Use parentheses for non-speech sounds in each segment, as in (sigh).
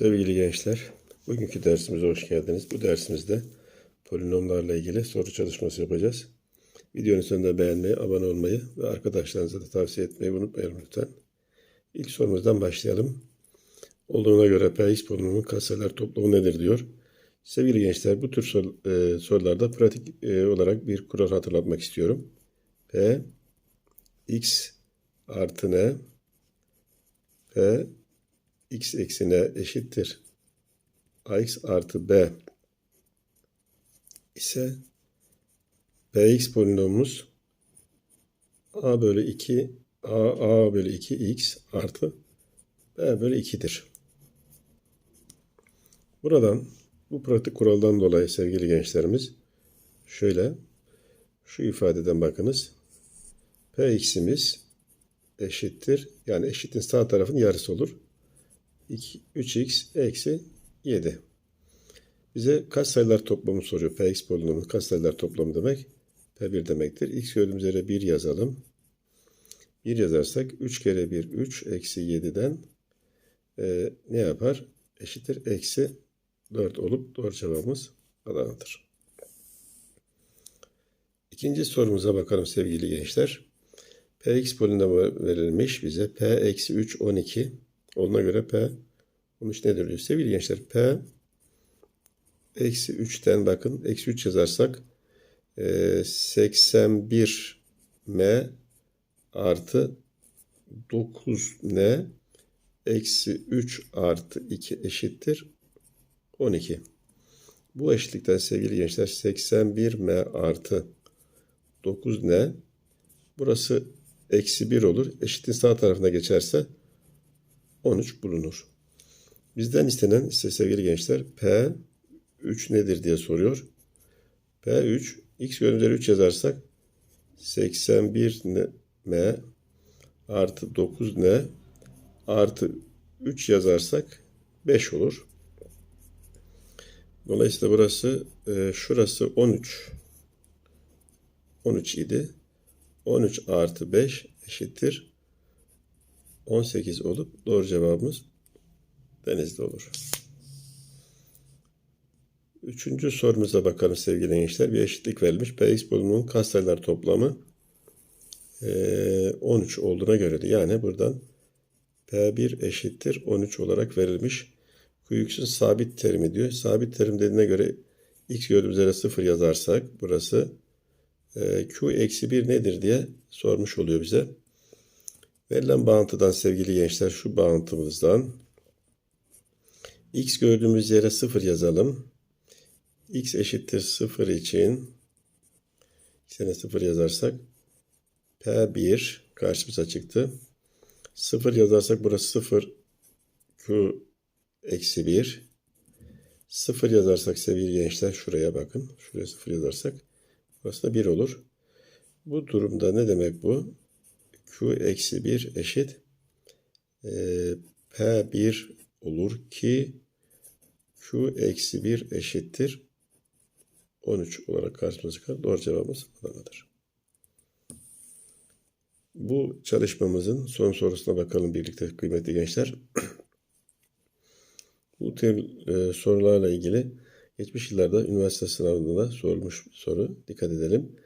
Sevgili gençler, bugünkü dersimize hoş geldiniz. Bu dersimizde polinomlarla ilgili soru çalışması yapacağız. Videonun sonunda beğenmeyi, abone olmayı ve arkadaşlarınıza da tavsiye etmeyi unutmayalım lütfen. İlk sorumuzdan başlayalım. Olduğuna göre Px polinomunun katsayılar toplamı nedir diyor. Sevgili gençler, bu tür sor- e, sorularda pratik e, olarak bir kural hatırlatmak istiyorum. P x artı n P x eksi n eşittir. ax artı b ise px polinomumuz a bölü 2 a, a bölü 2 x artı b bölü 2'dir. Buradan bu pratik kuraldan dolayı sevgili gençlerimiz şöyle şu ifadeden bakınız. px'imiz eşittir. Yani eşitin sağ tarafın yarısı olur. 2, 3x eksi 7. Bize katsayılar toplamı soruyor. Px polinomunun katsayılar toplamı demek P1 demektir. X gördüğümüz yere 1 yazalım. 1 yazarsak 3 kere 1 3 eksi 7'den e, ne yapar? Eşittir eksi 4 olup doğru cevabımız Adana'dır. İkinci sorumuza bakalım sevgili gençler. Px polinomu verilmiş bize. P eksi 3 12. Ona göre P 13 nedir diyor. Sevgili gençler P eksi 3'ten bakın. Eksi 3 yazarsak e, 81 M artı 9 N eksi 3 artı 2 eşittir 12. Bu eşitlikten sevgili gençler 81 M artı 9 N burası eksi 1 olur. Eşitin sağ tarafına geçerse 13 bulunur. Bizden istenen ise sevgili gençler P 3 nedir diye soruyor. P 3 x gördüğümüz 3 yazarsak 81 m artı 9 n artı 3 yazarsak 5 olur. Dolayısıyla burası e, şurası 13 13 idi. 13 artı 5 eşittir 18 olup doğru cevabımız denizde olur. Üçüncü sorumuza bakalım sevgili gençler. Bir eşitlik verilmiş. Px polinomunun katsayılar toplamı e, 13 olduğuna göre de yani buradan P1 eşittir 13 olarak verilmiş. Qx'un sabit terimi diyor. Sabit terim dediğine göre x gördüğümüz yere 0 yazarsak burası Q eksi 1 nedir diye sormuş oluyor bize. Verilen bağıntıdan sevgili gençler şu bağıntımızdan x gördüğümüz yere 0 yazalım. x eşittir 0 için x'e 0 yazarsak P1 karşımıza çıktı. 0 yazarsak burası 0 Q eksi 1 0 yazarsak sevgili gençler şuraya bakın. Şuraya 0 yazarsak burası da 1 olur. Bu durumda ne demek bu? Q eksi 1 eşit e, P1 olur ki Q eksi 1 eşittir 13 olarak karşımıza çıkar. Doğru cevabımız Adana'dır. Bu çalışmamızın son sorusuna bakalım birlikte kıymetli gençler. (clears throat) Bu tür e, sorularla ilgili geçmiş yıllarda üniversite sınavında da sorulmuş soru. Dikkat edelim.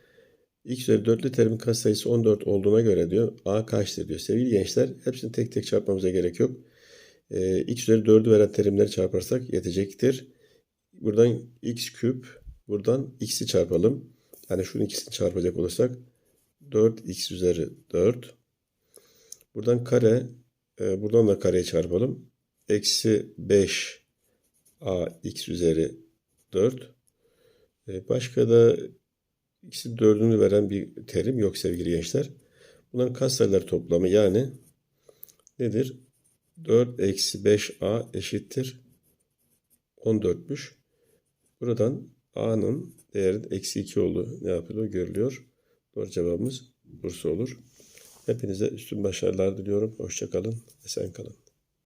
X üzeri dörtlü terimin katsayısı 14 olduğuna göre diyor A kaçtır diyor. Sevgili gençler hepsini tek tek çarpmamıza gerek yok. Ee, x üzeri 4'ü veren terimleri çarparsak yetecektir. Buradan x küp buradan x'i çarpalım. Yani şunun ikisini çarpacak olursak 4x üzeri 4. Buradan kare e, buradan da kareyi çarpalım. Eksi 5 a x üzeri 4. E, başka da x'in dördünü veren bir terim yok sevgili gençler. Bunların katsayılar toplamı yani nedir? 4 eksi 5a eşittir 14'müş. Buradan a'nın değeri eksi 2 olduğu ne yapılıyor görülüyor. Doğru cevabımız Bursa olur. Hepinize üstün başarılar diliyorum. Hoşçakalın. Esen kalın.